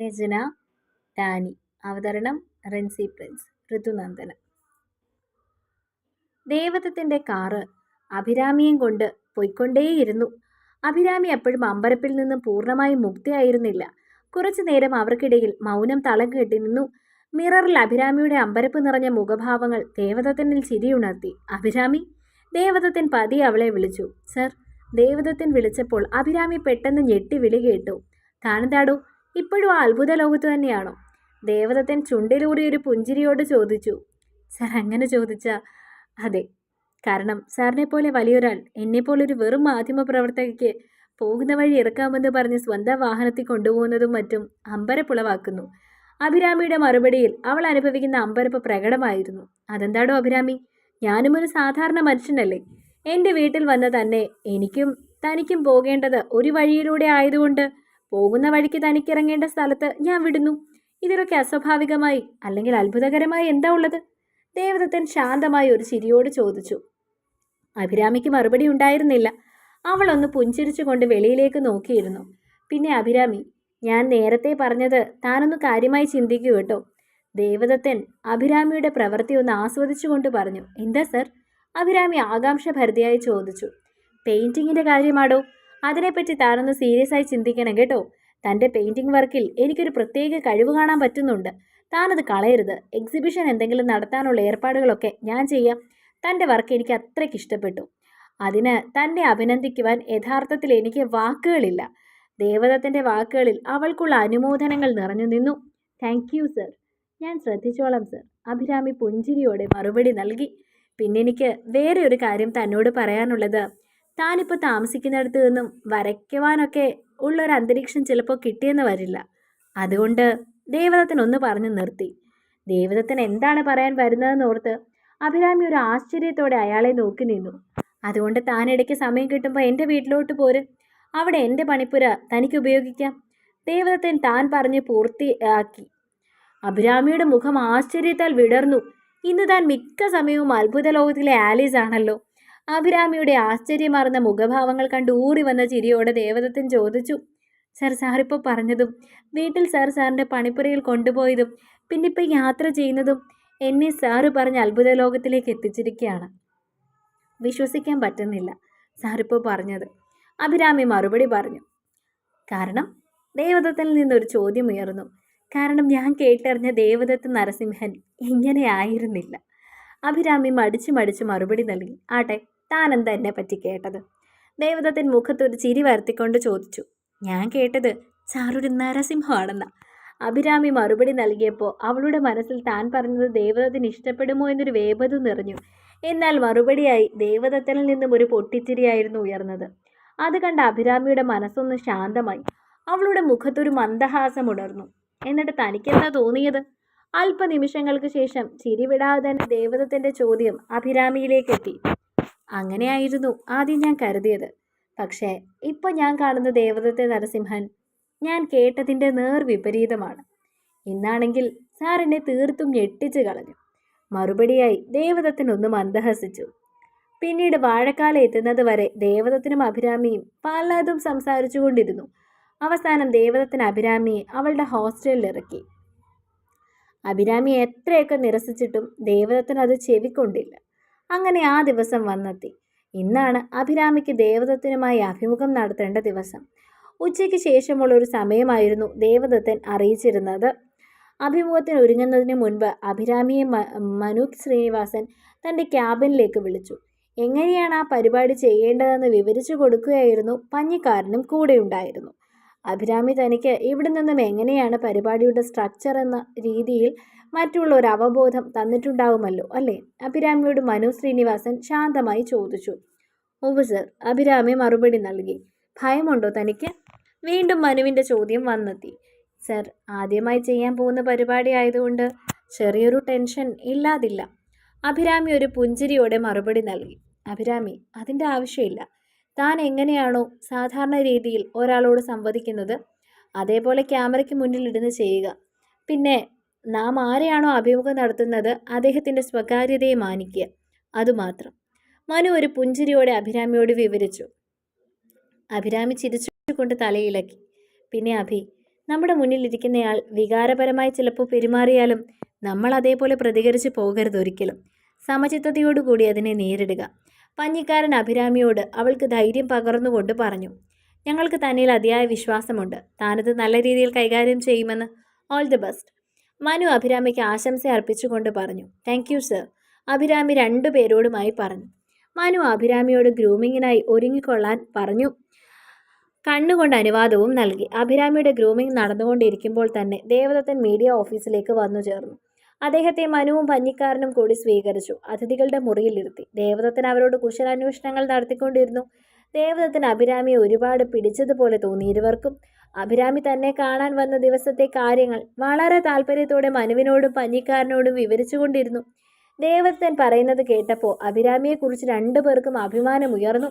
രചന ഡാനി അവതരണം റെൻസി പ്രിൻസ് ഋതുനന്ദന. ദേവതത്തിന്റെ കാറ് അഭിരാമിയും കൊണ്ട് പോയിക്കൊണ്ടേയിരുന്നു. അഭിരാമി എപ്പോഴും അമ്പരപ്പിൽ നിന്നും പൂർണമായും മുക്തിയായിരുന്നില്ല. കുറച്ചു നേരം അവർക്കിടയിൽ മൗനം തളം കെട്ടി നിന്നു. മിററിൽ അഭിരാമിയുടെ അമ്പരപ്പ് നിറഞ്ഞ മുഖഭാവങ്ങൾ ദേവതത്തിനിൽ ചിരിയുണർത്തി അഭിരാമി ദേവതത്തിൻ പതി അവളെ വിളിച്ചു. സർ ദേവതത്തിൻ വിളിച്ചപ്പോൾ അഭിരാമി പെട്ടെന്ന് ഞെട്ടി വിളി കേട്ടു. താനെന്താടോ ഇപ്പോഴും ആ അത്ഭുത ലോകത്ത് തന്നെയാണോ? ദേവദത്തൻ ചുണ്ടിലൂടെ ഒരു പുഞ്ചിരിയോട് ചോദിച്ചു. സർ അങ്ങനെ ചോദിച്ച അതെ. കാരണം സാറിനെ പോലെ വലിയൊരാൾ എന്നെപ്പോലൊരു വെറും മാധ്യമ പ്രവർത്തകയ്ക്ക് പോകുന്ന വഴി ഇറക്കാമെന്ന് പറഞ്ഞ് സ്വന്തം വാഹനത്തിൽ കൊണ്ടുപോകുന്നതും മറ്റും അമ്പരപ്പുളവാക്കുന്നു. അഭിരാമിയുടെ മറുപടിയിൽ അവൾ അനുഭവിക്കുന്ന അമ്പരപ്പ് പ്രകടമായിരുന്നു. അതെന്താടോ അഭിരാമി? ഞാനും ഒരു സാധാരണ മനുഷ്യനല്ലേ? എന്റെ വീട്ടിൽ വന്ന തന്നെ എനിക്കും തനിക്കും പോകേണ്ടത് ഒരു വഴിയിലൂടെ ആയതുകൊണ്ട് പോകുന്ന വഴിക്ക് തനിക്കിറങ്ങേണ്ട സ്ഥലത്ത് ഞാൻ വിടുന്നു. ഇതിലൊക്കെ അസ്വാഭാവികമായി അല്ലെങ്കിൽ അത്ഭുതകരമായി എന്താ ഉള്ളത്? ദേവദത്തൻ ശാന്തമായി ഒരു ചിരിയോട് ചോദിച്ചു. അഭിരാമിക്ക് മറുപടി ഉണ്ടായിരുന്നില്ല. അവളൊന്ന് പുഞ്ചിരിച്ചുകൊണ്ട് വെളിയിലേക്ക് നോക്കിയിരുന്നു. പിന്നെ അഭിരാമി ഞാൻ നേരത്തെ പറഞ്ഞത് താനൊന്ന് കാര്യമായി ചിന്തിക്കൂ കേട്ടോ. ദേവദത്തൻ അഭിരാമിയുടെ പ്രവൃത്തി ഒന്ന് ആസ്വദിച്ചുകൊണ്ട് പറഞ്ഞു എന്താ സർ? അഭിരാമി ആകാംക്ഷഭരിതയായി ചോദിച്ചു. പെയിന്റിങ്ങിന്റെ കാര്യമാടോ? അതിനെപ്പറ്റി താനൊന്ന് സീരിയസ് ആയി ചിന്തിക്കണം കേട്ടോ. തന്റെ പെയിന്റിംഗ് വർക്കിൽ എനിക്കൊരു പ്രത്യേക കഴിവ് കാണാൻ പറ്റുന്നുണ്ട്. താനത് കളയരുത്. എക്സിബിഷൻ എന്തെങ്കിലും നടത്താനുള്ള ഏർപ്പാടുകളൊക്കെ ഞാൻ ചെയ്യാം. തന്റെ വർക്ക് എനിക്ക് അത്രയ്ക്ക് ഇഷ്ടപ്പെട്ടു. അതിന് തന്നെ അഭിനന്ദിക്കുവാൻ യഥാർത്ഥത്തിൽ എനിക്ക് വാക്കുകളില്ല. ദേവദത്തിന്റെ വാക്കുകളിൽ അവൾക്കുള്ള അനുമോദനങ്ങൾ നിറഞ്ഞു നിന്നു. താങ്ക് യു സർ ഞാൻ ശ്രദ്ധിച്ചോളാം സർ അഭിരാമി പുഞ്ചിരിയോടെ മറുപടി നൽകി. പിന്നെനിക്ക് വേറെ ഒരു കാര്യം തന്നോട് പറയാനുള്ളത് താനിപ്പോൾ താമസിക്കുന്നിടത്ത് നിന്നും വരയ്ക്കുവാനൊക്കെ ഉള്ളൊരു അന്തരീക്ഷം ചിലപ്പോൾ കിട്ടിയെന്ന് വരില്ല. അതുകൊണ്ട് ദേവദത്തനൊന്ന് പറഞ്ഞു നിർത്തി. ദേവദത്തൻ എന്താണ് പറയാൻ വരുന്നതെന്ന് ഓർത്ത് അഭിരാമി ഒരു ആശ്ചര്യത്തോടെ അയാളെ നോക്കി നിന്നു. അതുകൊണ്ട് താൻ ഇടയ്ക്ക് സമയം കിട്ടുമ്പോൾ എന്റെ വീട്ടിലോട്ട് പോര്. അവിടെ എന്റെ പണിപ്പുര തനിക്ക് ഉപയോഗിക്കാം. ദേവദത്തൻ താൻ പറഞ്ഞ് പൂർത്തിയാക്കി അഭിരാമിയുടെ മുഖം ആശ്ചര്യത്താൽ വിടർന്നു. ഇന്ന് താൻ മിക്ക സമയവും അത്ഭുത ലോകത്തിലെ ആലീസ് ആണല്ലോ അഭിരാമിയുടെ ആശ്ചര്യമാർന്ന മുഖഭാവങ്ങൾ കണ്ട് ഊറി വന്ന ചിരിയോടെ ദേവദത്തൻ ചോദിച്ചു സർ സാറിപ്പോൾ പറഞ്ഞതും വീട്ടിൽ സാർ സാറിന്റെ പണിപ്പുരയിൽ കൊണ്ടുപോയതും പിന്നെ ഇപ്പോൾ യാത്ര ചെയ്യുന്നതും എന്നെ സാറ് പറഞ്ഞ അത്ഭുത ലോകത്തിലേക്ക് എത്തിച്ചിരിക്കുകയാണ്. വിശ്വസിക്കാൻ പറ്റുന്നില്ല സാറിപ്പോൾ പറഞ്ഞത്. അഭിരാമി മറുപടി പറഞ്ഞു കാരണം ദേവദത്തിൽ നിന്നൊരു ചോദ്യം ഉയർന്നു. കാരണം ഞാൻ കേട്ടറിഞ്ഞ ദേവദത്ത് നരസിംഹൻ ഇങ്ങനെയായിരുന്നില്ല അഭിരാമി മടിച്ചു മടിച്ച് മറുപടി നൽകി ആട്ടെ താനെന്താ എന്നെ പറ്റി കേട്ടത്? ദേവദത്തൻ മുഖത്തൊരു ചിരി വരുത്തിക്കൊണ്ട് ചോദിച്ചു. ഞാൻ കേട്ടത് സാറൊരു നരസിംഹമാണെന്ന. അഭിരാമി മറുപടി നൽകിയപ്പോൾ അവളുടെ മനസ്സിൽ താൻ പറഞ്ഞത് ദേവദത്തിന് ഇഷ്ടപ്പെടുമോ എന്നൊരു വേപതു നിറഞ്ഞു. എന്നാൽ മറുപടിയായി ദേവദത്തനിൽ നിന്നും ഒരു പൊട്ടിച്ചിരിയായിരുന്നു ഉയർന്നത്. അത് കണ്ട അഭിരാമിയുടെ മനസ്സൊന്ന് ശാന്തമായി. അവളുടെ മുഖത്തൊരു മന്ദഹാസം ഉണർന്നു. എന്നിട്ട് തനിക്കെന്താ തോന്നിയത്? അല്പനിമിഷങ്ങൾക്ക് ശേഷം ചിരിവിടാതെ തന്നെ ദേവതത്തിന്റെ ചോദ്യം അഭിരാമിയിലേക്കെത്തി. അങ്ങനെയായിരുന്നു ആദ്യം ഞാൻ കരുതിയത്. പക്ഷേ ഇപ്പോൾ ഞാൻ കാണുന്ന ദേവദത്തെ നരസിംഹൻ ഞാൻ കേട്ടതിന്റെ നേർ വിപരീതമാണ്. ഇന്നാണെങ്കിൽ എന്നെ തീർത്തും ഞെട്ടിച്ചു കളഞ്ഞു. മറുപടിയായി ദേവദത്തിനൊന്ന് മന്ദഹസിച്ചു. പിന്നീട് വാഴക്കാലം എത്തുന്നത് വരെ ദേവദത്തിനും അഭിരാമിയും പലതും സംസാരിച്ചു കൊണ്ടിരുന്നു അവസാനം ദേവദത്തിന് അഭിരാമിയെ അവളുടെ ഹോസ്റ്റലിൽ ഇറക്കി. അഭിരാമി എത്രയൊക്കെ നിരസിച്ചിട്ടും ദേവദത്തിന് അത് ചെവിക്കൊണ്ടില്ല. അങ്ങനെ ആ ദിവസം വന്നെത്തി. ഇന്നാണ് അഭിരാമിക്ക് ദേവദത്തനുമായി അഭിമുഖം നടത്തേണ്ട ദിവസം. ഉച്ചയ്ക്ക് ശേഷമുള്ള ഒരു സമയമായിരുന്നു ദേവദത്തൻ അറിയിച്ചിരുന്നത്. അഭിമുഖത്തിന് ഒരുങ്ങുന്നതിന് മുൻപ് അഭിരാമിയെ മനൂപ് ശ്രീനിവാസൻ തന്റെ ക്യാബിനിലേക്ക് വിളിച്ചു. എങ്ങനെയാണ് ആ പരിപാടി ചെയ്യേണ്ടതെന്ന് വിവരിച്ചു കൊടുക്കുകയായിരുന്നു പഞ്ഞിക്കാരനും കൂടെയുണ്ടായിരുന്നു. അഭിരാമി തനിക്ക് ഇവിടെ നിന്നും എങ്ങനെയാണ് പരിപാടിയുടെ സ്ട്രക്ചർ എന്ന രീതിയിൽ മറ്റുള്ള ഒരു അവബോധം തന്നിട്ടുണ്ടാവുമല്ലോ അല്ലേ? അഭിരാമിയോട് മനു ശ്രീനിവാസൻ ശാന്തമായി ചോദിച്ചു. ഓവ് സർ അഭിരാമി മറുപടി നൽകി. ഭയമുണ്ടോ തനിക്ക്? വീണ്ടും മനുവിന്റെ ചോദ്യം വന്നെത്തി. സർ ആദ്യമായി ചെയ്യാൻ പോകുന്ന പരിപാടി ആയതുകൊണ്ട് ചെറിയൊരു ടെൻഷൻ ഇല്ലാതില്ല. അഭിരാമി ഒരു പുഞ്ചിരിയോടെ മറുപടി നൽകി. അഭിരാമി അതിന്റെ ആവശ്യമില്ല. താൻ എങ്ങനെയാണോ സാധാരണ രീതിയിൽ ഒരാളോട് സംവദിക്കുന്നത് അതേപോലെ ക്യാമറയ്ക്ക് മുന്നിൽ ഇരുന്ന് ചെയ്യുക. പിന്നെ നാം ആരെയാണോ അഭിമുഖം നടത്തുന്നത് അദ്ദേഹത്തിന്റെ സ്വകാര്യതയെ മാനിക്കുക. അതുമാത്രം. മനു ഒരു പുഞ്ചിരിയോടെ അഭിരാമിയോട് വിവരിച്ചു. അഭിരാമി ചിരിച്ചുകൊണ്ട് തലയിളക്കി. പിന്നെ അഭി നമ്മുടെ മുന്നിലിരിക്കുന്നയാൾ വികാരപരമായി ചിലപ്പോൾ പെരുമാറിയാലും നമ്മൾ അതേപോലെ പ്രതികരിച്ച് പോകരുത് ഒരിക്കലും. സമചിത്തതയോടുകൂടി അതിനെ നേരിടുക. പഞ്ഞിക്കാരൻ അഭിരാമിയോട് അവൾക്ക് ധൈര്യം പകർന്നുകൊണ്ട് പറഞ്ഞു ഞങ്ങൾക്ക് തന്നിൽ അതിയായ വിശ്വാസമുണ്ട്. താനത് നല്ല രീതിയിൽ കൈകാര്യം ചെയ്യുമെന്ന് ഓൾ ദി ബെസ്റ്റ് മനു അഭിരാമിക്ക് ആശംസ അർപ്പിച്ചുകൊണ്ട് പറഞ്ഞു താങ്ക് യു സർ അഭിരാമി രണ്ടു പേരോടുമായി പറഞ്ഞു. മനു അഭിരാമിയോട് ഗ്രൂമിങ്ങിനായി ഒരുങ്ങിക്കൊള്ളാൻ പറഞ്ഞു. കണ്ണുകൊണ്ട് അനുവാദവും നൽകി. അഭിരാമിയുടെ ഗ്രൂമിംഗ് നടന്നുകൊണ്ടിരിക്കുമ്പോൾ തന്നെ ദേവദത്തൻ മീഡിയ ഓഫീസിലേക്ക് വന്നു ചേർന്നു. അദ്ദേഹത്തെ മനുവും പഞ്ഞിക്കാരനും കൂടി സ്വീകരിച്ചു. അതിഥികളുടെ മുറിയിലിരുത്തി ദേവദത്തൻ അവരോട് കുശലാന്വേഷണങ്ങൾ നടത്തിക്കൊണ്ടിരുന്നു. ദേവദത്തൻ അഭിരാമിയെ ഒരുപാട് പിടിച്ചതുപോലെ തോന്നി ഇരുവർക്കും. അഭിരാമി തന്നെ കാണാൻ വന്ന ദിവസത്തെ കാര്യങ്ങൾ വളരെ താല്പര്യത്തോടെ മനുവിനോടും പഞ്ഞിക്കാരനോടും വിവരിച്ചുകൊണ്ടിരുന്നു. ദേവദത്തൻ പറയുന്നത് കേട്ടപ്പോൾ അഭിരാമിയെക്കുറിച്ച് രണ്ടു പേർക്കും അഭിമാനമുയർന്നു.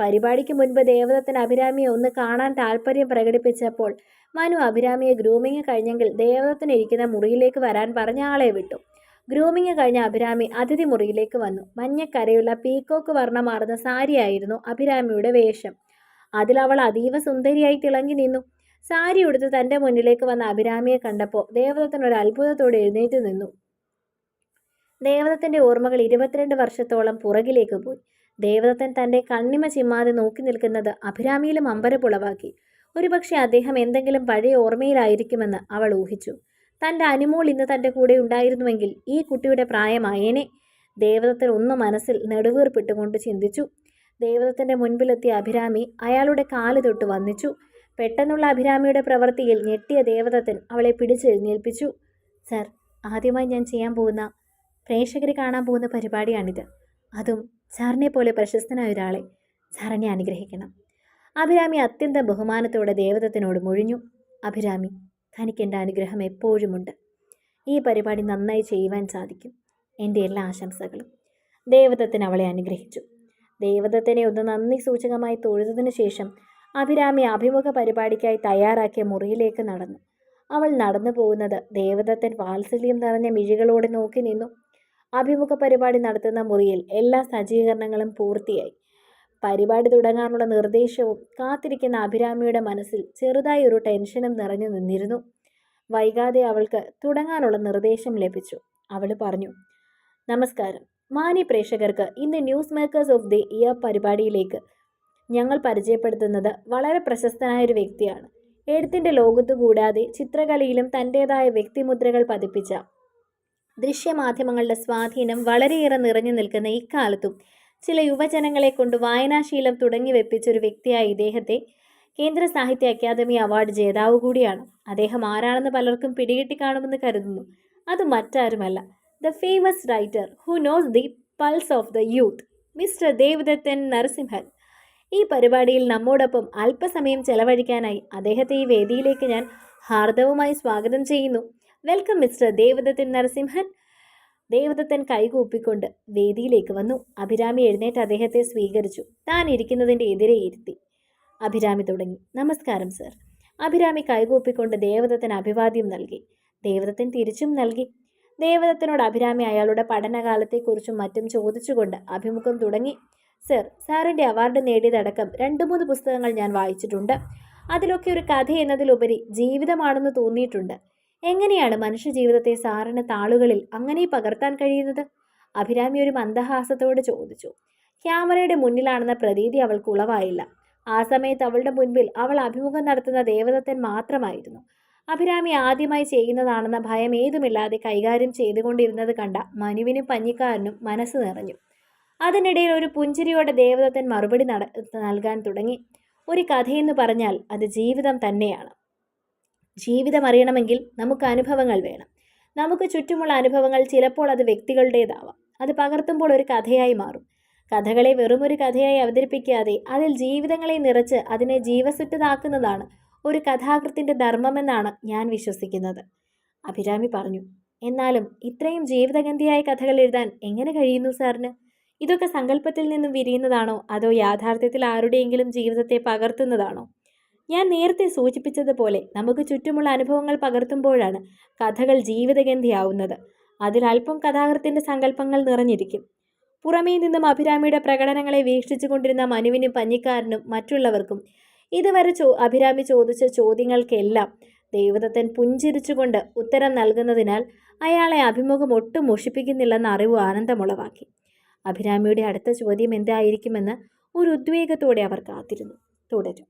പരിപാടിക്ക് മുൻപ് ദേവദത്തൻ അഭിരാമിയെ ഒന്ന് കാണാൻ താല്പര്യം പ്രകടിപ്പിച്ചപ്പോൾ മനു അഭിരാമിയെ ഗ്രൂമിങ് കഴിഞ്ഞെങ്കിൽ ദേവദത്തൻ ഇരിക്കുന്ന മുറിയിലേക്ക് വരാൻ പറഞ്ഞ ആളെ വിട്ടു. ഗ്രൂമിങ് കഴിഞ്ഞ അഭിരാമി അതിഥി മുറിയിലേക്ക് വന്നു. മഞ്ഞക്കരയുള്ള പീക്കോക്ക് വർണമാർന്ന സാരിയായിരുന്നു അഭിരാമിയുടെ വേഷം. അതിൽ അവൾ അതീവ സുന്ദരിയായി തിളങ്ങി നിന്നു. സാരി ഉടുത്ത് തന്റെ മുന്നിലേക്ക് വന്ന അഭിരാമിയെ കണ്ടപ്പോൾ ദേവദത്തൻ ഒരു അത്ഭുതത്തോടെ എഴുന്നേറ്റ് നിന്നു. ദേവദത്തന്റെ ഓർമ്മകൾ ഇരുപത്തിരണ്ട് വർഷത്തോളം പുറകിലേക്ക് പോയി. ദേവദത്തൻ തന്റെ കണ്ണിമ ചിമ്മാതെ നോക്കി നിൽക്കുന്നത് അഭിരാമിയിലും അമ്പരപ്പുളവാക്കി ഒരുപക്ഷെ അദ്ദേഹം എന്തെങ്കിലും പഴയ ഓർമ്മയിലായിരിക്കുമെന്ന് അവൾ ഊഹിച്ചു. തന്റെ അനുമോൾ ഇന്ന് തന്റെ കൂടെ ഉണ്ടായിരുന്നുവെങ്കിൽ ഈ കുട്ടിയുടെ പ്രായമായേനെ. ദേവദത്തൻ ഒന്ന് മനസ്സിൽ നെടുവീർപ്പിട്ടുകൊണ്ട് ചിന്തിച്ചു. ദേവദത്തിന്റെ മുൻപിലെത്തിയ അഭിരാമി അയാളുടെ കാൽ തൊട്ട് വന്നിച്ചു. പെട്ടെന്നുള്ള അഭിരാമിയുടെ പ്രവൃത്തിയിൽ ഞെട്ടിയ ദേവദത്തൻ അവളെ പിടിച്ചെഴുന്നേൽപ്പിച്ചു സർ ആദ്യമായി ഞാൻ ചെയ്യാൻ പോകുന്ന പ്രേക്ഷകർ കാണാൻ പോകുന്ന പരിപാടിയാണിത്. അതും സാറിനെ പോലെ പ്രശസ്തനായ ഒരാളെ സാറിനെ അനുഗ്രഹിക്കണം. അഭിരാമി അത്യന്തം ബഹുമാനത്തോടെ ദേവതത്തിനോട് മുഴിഞ്ഞു. അഭിരാമി തനിക്ക് എന്റെ അനുഗ്രഹം എപ്പോഴുമുണ്ട്. ഈ പരിപാടി നന്നായി ചെയ്യുവാൻ സാധിക്കും. എന്റെ എല്ലാ ആശംസകളും. ദേവതത്തിന് അവളെ അനുഗ്രഹിച്ചു. ദേവതത്തിനെ ഒന്ന് നന്ദി സൂചകമായി തൊഴുതതിനു ശേഷം അഭിരാമി അഭിമുഖ പരിപാടിക്കായി തയ്യാറാക്കിയ മുറിയിലേക്ക് നടന്നു. അവൾ നടന്നു പോകുന്നത് ദേവദത്തൻ വാത്സല്യം നിറഞ്ഞ മിഴികളോടെ നോക്കി നിന്നു. അഭിമുഖ പരിപാടി നടത്തുന്ന മുറിയിൽ എല്ലാ സജ്ജീകരണങ്ങളും പൂർത്തിയായി. പരിപാടി തുടങ്ങാനുള്ള നിർദ്ദേശവും കാത്തിരിക്കുന്ന അഭിരാമിയുടെ മനസ്സിൽ ചെറുതായി ഒരു ടെൻഷനും നിറഞ്ഞു നിന്നിരുന്നു. വൈകാതെ അവൾക്ക് തുടങ്ങാനുള്ള നിർദ്ദേശം ലഭിച്ചു. അവൾ പറഞ്ഞു നമസ്കാരം. മാന്യ പ്രേക്ഷകർക്ക് ഇന്ന് news makers of the year പരിപാടിയിലേക്ക് ഞങ്ങൾ പരിചയപ്പെടുത്തുന്നത് വളരെ പ്രശസ്തനായ ഒരു വ്യക്തിയാണ്. എഴുത്തിന്റെ ലോകത്തു കൂടാതെ ചിത്രകലയിലും തന്റേതായ വ്യക്തിമുദ്രകൾ പതിപ്പിച്ച ദൃശ്യമാധ്യമങ്ങളുടെ സ്വാധീനം വളരെയേറെ നിറഞ്ഞു നിൽക്കുന്ന ഇക്കാലത്തും ചില യുവജനങ്ങളെ കൊണ്ട് വായനാശീലം തുടങ്ങി വെപ്പിച്ച ഒരു വ്യക്തിയായ ഇദ്ദേഹത്തെ കേന്ദ്ര സാഹിത്യ അക്കാദമി അവാർഡ് ജേതാവ് കൂടിയാണ്. അദ്ദേഹം ആരാണെന്ന് പലർക്കും പിടികിട്ടി കാണുമെന്ന് കരുതുന്നു. അത് മറ്റാരുമല്ല. The famous writer who knows the pulse of the youth mister Devadathan Narasimhan. ഈ പരിപാടിയിൽ നമ്മോടൊപ്പം അല്പസമയം ചെലവഴിക്കാനായി അദ്ദേഹത്തെ ഈ വേദിയിലേക്ക് ഞാൻ ഹാർദവുമായി സ്വാഗതം ചെയ്യുന്നു. Welcome mister Devadathan Narasimhan. Devadathan കൈകൂപ്പിക്കൊണ്ട് വേദിയിലേക്ക് വന്നു. അഭിരാമി എഴുന്നേറ്റ് അദ്ദേഹത്തെ സ്വീകരിച്ചു. താൻ ഇരിക്കുന്നതിന്റെ എതിരെ ഇരുത്തി. അഭിരാമി തുടങ്ങി. നമസ്കാരം സർ. അഭിരാമി കൈകൂപ്പിക്കൊണ്ട് ദേവദത്തൻ അഭിവാദ്യം നൽകി. ദേവദത്തൻ തിരിച്ചും നൽകി. ദേവദത്തനോട് അഭിരാമി അയാളുടെ പഠനകാലത്തെക്കുറിച്ചും മറ്റും ചോദിച്ചുകൊണ്ട് അഭിമുഖം തുടങ്ങി. സർ സാറിന്റെ അവാർഡ് നേടിയതടക്കം രണ്ട് മൂന്ന് പുസ്തകങ്ങൾ ഞാൻ വായിച്ചിട്ടുണ്ട്. അതിലൊക്കെ ഒരു കഥ എന്നതിലുപരി ജീവിതമാണെന്ന് തോന്നിയിട്ടുണ്ട്. എങ്ങനെയാണ് മനുഷ്യജീവിതത്തെ സാറിന് താളുകളിൽ അങ്ങനെ പകർത്താൻ കഴിയുന്നത്? അഭിരാമി ഒരു മന്ദഹാസത്തോട് ചോദിച്ചു. ക്യാമറയുടെ മുന്നിലാണെന്ന പ്രതീതി അവൾക്ക് ഉളവായില്ല. ആ സമയത്ത് അവളുടെ മുൻപിൽ അവൾ അഭിമുഖം നടത്തുന്ന ദേവദത്തൻ മാത്രമായിരുന്നു. അഭിരാമി ആദ്യമായി ചെയ്യുന്നതാണെന്ന ഭയം ഏതുമില്ലാതെ കൈകാര്യം ചെയ്തുകൊണ്ടിരുന്നത് കണ്ട മനുവിനും പഞ്ഞിക്കാരനും മനസ്സ് നിറഞ്ഞു. അതിനിടയിൽ ഒരു പുഞ്ചിരിയോടെ ദേവദത്തൻ മറുപടി നൽകാൻ തുടങ്ങി. ഒരു കഥയെന്ന് പറഞ്ഞാൽ അത് ജീവിതം തന്നെയാണ്. ജീവിതം അറിയണമെങ്കിൽ നമുക്ക് അനുഭവങ്ങൾ വേണം. നമുക്ക് ചുറ്റുമുള്ള അനുഭവങ്ങൾ ചിലപ്പോൾ അത് വ്യക്തികളുടേതാവാം. അത് പകർത്തുമ്പോൾ ഒരു കഥയായി മാറും. കഥകളെ വെറുമൊരു കഥയായി അവതരിപ്പിക്കാതെ അതിൽ ജീവിതങ്ങളെ നിറച്ച് അതിനെ ജീവസുറ്റതാക്കുന്നതാണ് ഒരു കഥാകൃത്തിന്റെ ധർമ്മമെന്നാണ് ഞാൻ വിശ്വസിക്കുന്നത്. അഭിരാമി പറഞ്ഞു എന്നാലും ഇത്രയും ജീവിതഗന്ധിയായ കഥകൾ എഴുതാൻ എങ്ങനെ കഴിയുന്നു സാറിന്? ഇതൊക്കെ സങ്കല്പത്തിൽ നിന്നും വിരിയുന്നതാണോ? അതോ യാഥാർത്ഥ്യത്തിൽ ആരുടെയെങ്കിലും ജീവിതത്തെ പകർത്തുന്നതാണോ? ഞാൻ നേരത്തെ സൂചിപ്പിച്ചതുപോലെ നമുക്ക് ചുറ്റുമുള്ള അനുഭവങ്ങൾ പകർത്തുമ്പോഴാണ് കഥകൾ ജീവിതഗന്ധിയാവുന്നത്. അതിൽ അല്പം കഥാകൃത്തിന്റെ സങ്കല്പങ്ങൾ നിറഞ്ഞിരിക്കും. പുറമേ നിന്നും അഭിരാമിയുടെ പ്രകടനങ്ങളെ വീക്ഷിച്ചു കൊണ്ടിരുന്ന മനുവിനും പഞ്ഞിക്കാരനും മറ്റുള്ളവർക്കും ഇതുവരെ ചോ അഭിരാമി ചോദിച്ച ചോദ്യങ്ങൾക്കെല്ലാം ദേവദത്തൻ പുഞ്ചിരിച്ചുകൊണ്ട് ഉത്തരം നൽകുന്നതിനാൽ അയാളെ അഭിമുഖം ഒട്ടും മോഷിപ്പിക്കുന്നില്ലെന്ന അറിവ് ആനന്ദമുളവാക്കി. അഭിരാമിയുടെ അടുത്ത ചോദ്യം എന്തായിരിക്കുമെന്ന് ഒരു ഉദ്വേഗത്തോടെ അവർ കാത്തിരുന്നു. തുടരും.